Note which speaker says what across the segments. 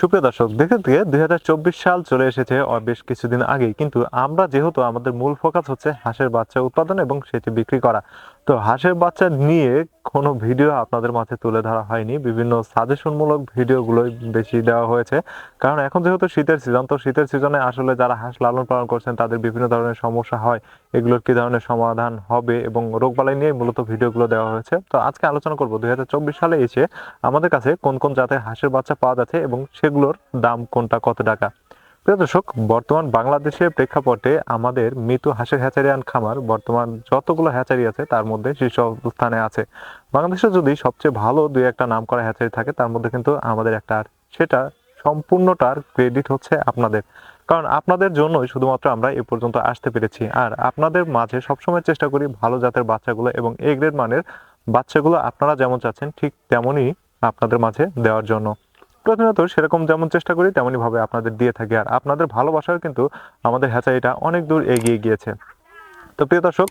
Speaker 1: সুপ্রিয় দর্শক দেখে থেকে দুই হাজার চব্বিশ সাল চলে এসেছে বেশ কিছুদিন আগেই। কিন্তু আমরা যেহেতু আমাদের মূল ফোকাস হচ্ছে হাঁসের বাচ্চা উৎপাদন এবং সেটি বিক্রি করা। তো হাঁসের বাচ্চা নিয়ে কোনো ভিডিও আপনাদের মাঝে তুলে ধরা হয়নি। বিভিন্ন সাজেশনমূলক ভিডিওগুলোই বেশি দেওয়া হয়েছে। কারণ এখন যেহেতু শীতের সিজন তো শীতের সিজনে আসলে যারা হাঁস লালন পালন করছেন, তাদের বিভিন্ন ধরনের সমস্যা হয়। এগুলোর কী ধরনের সমাধান হবে এবং রোগবালাই নিয়ে মূলত ভিডিওগুলো দেওয়া হয়েছে। তো আজকে আলোচনা করব, দুই হাজার চব্বিশ সালে এসে আমাদের কাছে কোন কোন জাতের হাঁসের বাচ্চা পাওয়া যাচ্ছে এবং সেগুলোর দাম কোনটা, কত টাকা? দর্শক, বর্তমান বাংলাদেশের প্রেক্ষাপটে আমাদের মৃত্যু হাঁসের হ্যাচারি অ্যান্ড খামার, বর্তমান যতগুলো হ্যাচারি আছে তার মধ্যে শীর্ষ স্থানে আছে। বাংলাদেশে যদি সবচেয়ে ভালো দুই একটা নাম করা হ্যাচারি থাকে, তার মধ্যে কিন্তু আমাদের একটা সেটা সম্পূর্ণটার ক্রেডিট হচ্ছে আপনাদের। কারণ আপনাদের জন্যই শুধুমাত্র আমরা এ পর্যন্ত আসতে পেরেছি। আর আপনাদের মাঝে সবসময় চেষ্টা করি ভালো জাতের বাচ্চাগুলো এবং এ গ্রেড মানের বাচ্চাগুলো আপনারা যেমন চাচ্ছেন ঠিক তেমনই আপনাদের মাঝে দেওয়ার জন্য। প্রতিনিয়ত সেরকম যেমন চেষ্টা করি, তেমনই ভাবে আপনাদের দিয়ে থাকি। আর আপনাদের ভালোবাসার কিন্তু আমাদের হ্যাচারিটা অনেক দূর এগিয়ে গিয়েছে। তো প্রিয় দর্শক,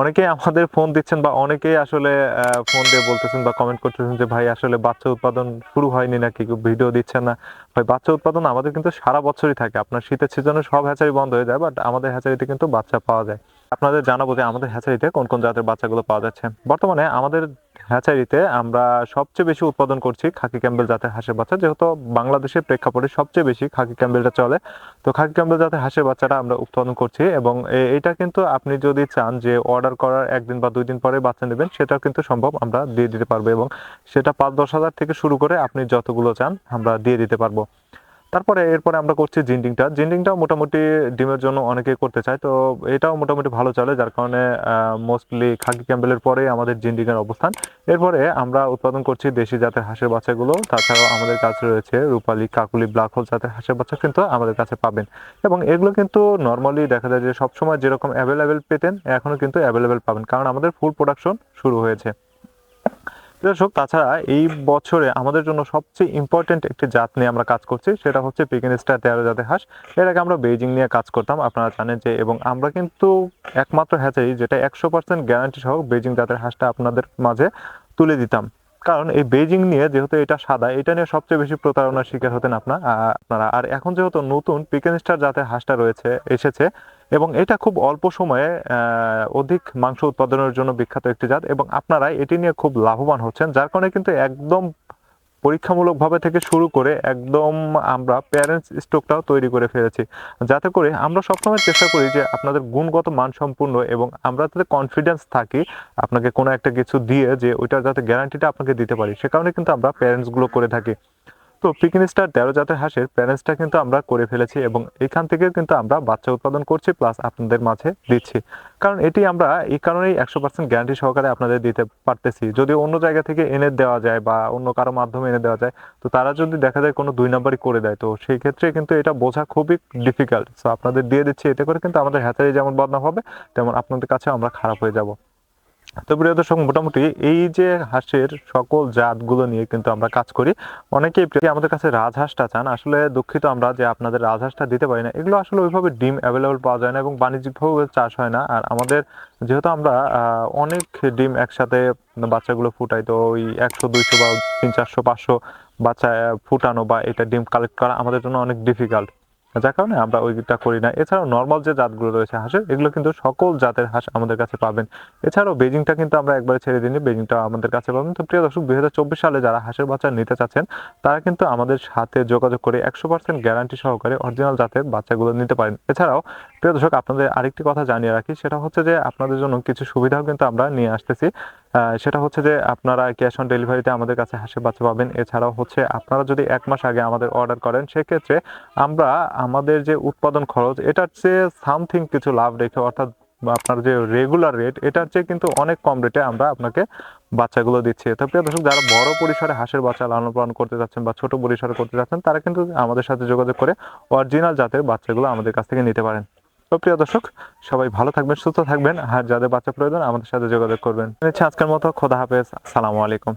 Speaker 1: অনেকেই আমাদের ফোন দিচ্ছেন বা অনেকেই আসলে ফোন দিয়ে বলতেছেন বা কমেন্ট করতেছেন যে, ভাই, আসলে বাচ্চা উৎপাদন শুরু হয়নি নাকি? ভিডিও দিচ্ছেন না। ভাই, বাচ্চা উৎপাদন আমাদের কিন্তু সারা বছরই থাকে। আপনার শীতের সিজনে সব হ্যাচারি বন্ধ হয়ে যায় বাট আমাদের হ্যাচারিতে কিন্তু বাচ্চা পাওয়া যায়। আপনাদের জানাব যে, আমাদের হ্যাচারিতে কোন কোন জাতের বাচ্চাগুলো পাওয়া যাচ্ছে। বর্তমানে আমাদের হ্যাচারিতে আমরা সবচেয়ে বেশি উৎপাদন করছি খাকি ক্যাম্বেল জাতের হাঁসের বাচ্চা, যেহেতু বাংলাদেশের প্রেক্ষাপটে সবচেয়ে বেশি খাকি ক্যাম্বেলটা চলে। তো খাকি ক্যাম্বেল জাতের হাঁসের বাচ্চাটা আমরা উৎপাদন করছি এবং এটা কিন্তু আপনি যদি চান যে অর্ডার করার একদিন বা দুই দিন পরে বাচ্চা নেবেন, সেটাও কিন্তু সম্ভব আমরা দিয়ে দিতে পারব এবং সেটা পাঁচ দশ হাজার থেকে শুরু করে আপনি যতগুলো চান আমরা দিয়ে দিতে পারব। তারপরে এরপরে আমরা করছি জিন্ডিংটা। জিন্ডিংটাও মোটামুটি ডিমের জন্য অনেকেই করতে চায়, তো এটাও মোটামুটি ভালো চলে, যার কারণে মোস্টলি খাকি ক্যাম্বেলের পরে আমাদের জিন্ডিংয়ের অবস্থান। এরপরে আমরা উৎপাদন করছি দেশি জাতের হাঁসের বাচ্চাগুলো, তাছাড়াও আমাদের কাছে রয়েছে রূপালী কাকুলি ব্ল্যাক হোল জাতের হাঁসের বাচ্চা কিন্তু আমাদের কাছে পাবেন। এবং এগুলো কিন্তু নর্মালি দেখা যায় যে সবসময় যেরকম অ্যাভেলেবেল পেতেন এখনও কিন্তু অ্যাভেলেবেল পাবেন, কারণ আমাদের ফুল প্রোডাকশন শুরু হয়েছে। দর্শক, তাছাড়া এই বছরে আমাদের জন্য সবচেয়ে ইম্পর্টেন্ট একটি জাত নিয়ে আমরা কাজ করছি, সেটা হচ্ছে পিকিন স্টার তেরো জাতের হাঁস। আগে আমরা বেজিং নিয়ে কাজ করতাম, আপনারা জানেন যে, এবং আমরা কিন্তু একমাত্র হ্যাচারি যেটা একশো পার্সেন্ট গ্যারান্টি সহ বেজিং জাতের হাঁসটা আপনাদের মাঝে তুলে দিতাম। কারণ এই বেজিং নিয়ে যেহেতু এটা সাদা, এটা নিয়ে সবচেয়ে বেশি প্রতারণার শিকার হতেন আপনার আপনারা। আর এখন যেহেতু নতুন পিকেন স্টার জাতের হাঁসটা রয়েছে, এসেছে এবং এটা খুব অল্প সময়ে অধিক মাংস উৎপাদনের জন্য বিখ্যাত একটি জাত এবং আপনারা এটি নিয়ে খুব লাভবান হচ্ছেন, যার কারণে কিন্তু একদম পরীক্ষামূলকভাবে থেকে শুরু করে একদম আমরা প্যারেন্টস স্টকটাও তৈরি করে ফেলেছি। যাতে করে আমরা সবসময় চেষ্টা করি যে আপনাদের গুণগত মান সম্পূর্ণ এবং আমরা যাতে কনফিডেন্স থাকি আপনাকে কোনো একটা কিছু দিয়ে যে ওইটার যাতে গ্যারান্টিটা আপনাকে দিতে পারি, সে কারণে কিন্তু আমরা প্যারেন্টসগুলো করে থাকি। তো পিকিন স্টার তেরো জাতের হাঁসের প্যারেন্টসটা কিন্তু আমরা করে ফেলেছি এবং এখান থেকে কিন্তু আমরা বাচ্চা উৎপাদন করছি প্লাস আপনাদের মাঝে দিচ্ছি। কারণ এটি আমরা এই কারণেই একশো পার্সেন্ট গ্যারান্টি সহকারে আপনাদের দিতে পারতেছি। যদি অন্য জায়গা থেকে এনে দেওয়া যায় বা অন্য কারও মাধ্যমে এনে দেওয়া যায়, তো তারা যদি দেখা যায় কোনো দুই নাম্বারই করে দেয়, তো সেই ক্ষেত্রে কিন্তু এটা বোঝা খুবই ডিফিকাল্ট সো আপনাদের দিয়ে দিচ্ছি, এতে করে কিন্তু আমাদের হ্যাচারি যেমন বদনাম হবে, তেমন আপনাদের কাছে আমরা খারাপ হয়ে যাব। তো প্রিয় দর্শক, মোটামুটি এই যে হাঁসের সকল জাতগুলো নিয়ে কিন্তু আমরা কাজ করি, অনেকেই আমাদের কাছে রাজহাঁসটা চান, আসলে দুঃখিত আমরা যে আপনাদের রাজহাঁসটা দিতে পারি না। এগুলো আসলে ওইভাবে ডিম অ্যাভেলেবল পাওয়া যায় না এবং বাণিজ্যিকভাবে চাষ হয় না। আর আমাদের যেহেতু আমরা অনেক ডিম একসাথে বাচ্চাগুলো ফুটাই, তো ওই একশো, দুইশো বা তিন চারশো, পাঁচশো বাচ্চা ফুটানো বা এটা ডিম কালেক্ট করা আমাদের জন্য অনেক ডিফিকাল্ট যার কারণে আমরা ওইটা করি না। এছাড়াও নর্মাল যে জাতগুলো রয়েছে হাঁসের, এগুলো কিন্তু সকল জাতের হাঁস আমাদের কাছে পাবেন। এছাড়াও বেজিংটা কিন্তু আমরা একবারে ছেড়ে দিইনি বেজিংটা আমাদের কাছে পাবেন। তো প্রিয় দর্শক দুই হাজার চব্বিশ সালে যারা হাঁসের বাচ্চা নিতে চাচ্ছেন, তারা কিন্তু আমাদের সাথে যোগাযোগ করে একশো পার্সেন্ট গ্যারান্টি সহকারে অরিজিনাল জাতের বাচ্চাগুলো নিতে পারেন। এছাড়াও প্রিয় দর্শক, আপনাদের আরেকটি কথা জানিয়ে রাখি, সেটা হচ্ছে যে আপনাদের জন্য কিছু সুবিধাও কিন্তু আমরা নিয়ে আসতেছি। সেটা হচ্ছে যে আপনারা ক্যাশ অন ডেলিভারিতে আমাদের কাছে হাঁসের বাচ্চা পাবেন। এছাড়াও হচ্ছে আপনারা যদি এক মাস আগে আমাদের অর্ডার করেন, সেক্ষেত্রে আমরা আমাদের যে উৎপাদন খরচ, এটার চেয়ে সামথিং কিছু লাভ রেখে, অর্থাৎ আপনার যে রেগুলার রেট এটার চেয়ে কিন্তু অনেক কম রেটে আমরা আপনাকে বাচ্চাগুলো দিচ্ছি। তো প্রিয় দর্শক, যারা বড় পরিসরে হাঁসের বাচ্চা লালন পালন করতে যাচ্ছেন বা ছোট পরিসরে করতে যাচ্ছেন, তারা কিন্তু আমাদের সাথে যোগাযোগ করে অরিজিনাল জাতের বাচ্চাগুলো আমাদের কাছ থেকে নিতে পারেন। প্রিয় দর্শক, সবাই ভালো থাকবেন, সুস্থ থাকবেন। আর যাদের বাচ্চা প্রয়োজন, আমাদের সাথে যোগাযোগ করবেন। আজকের মতো। খোদা হাফেজ। আসসালামু আলাইকুম।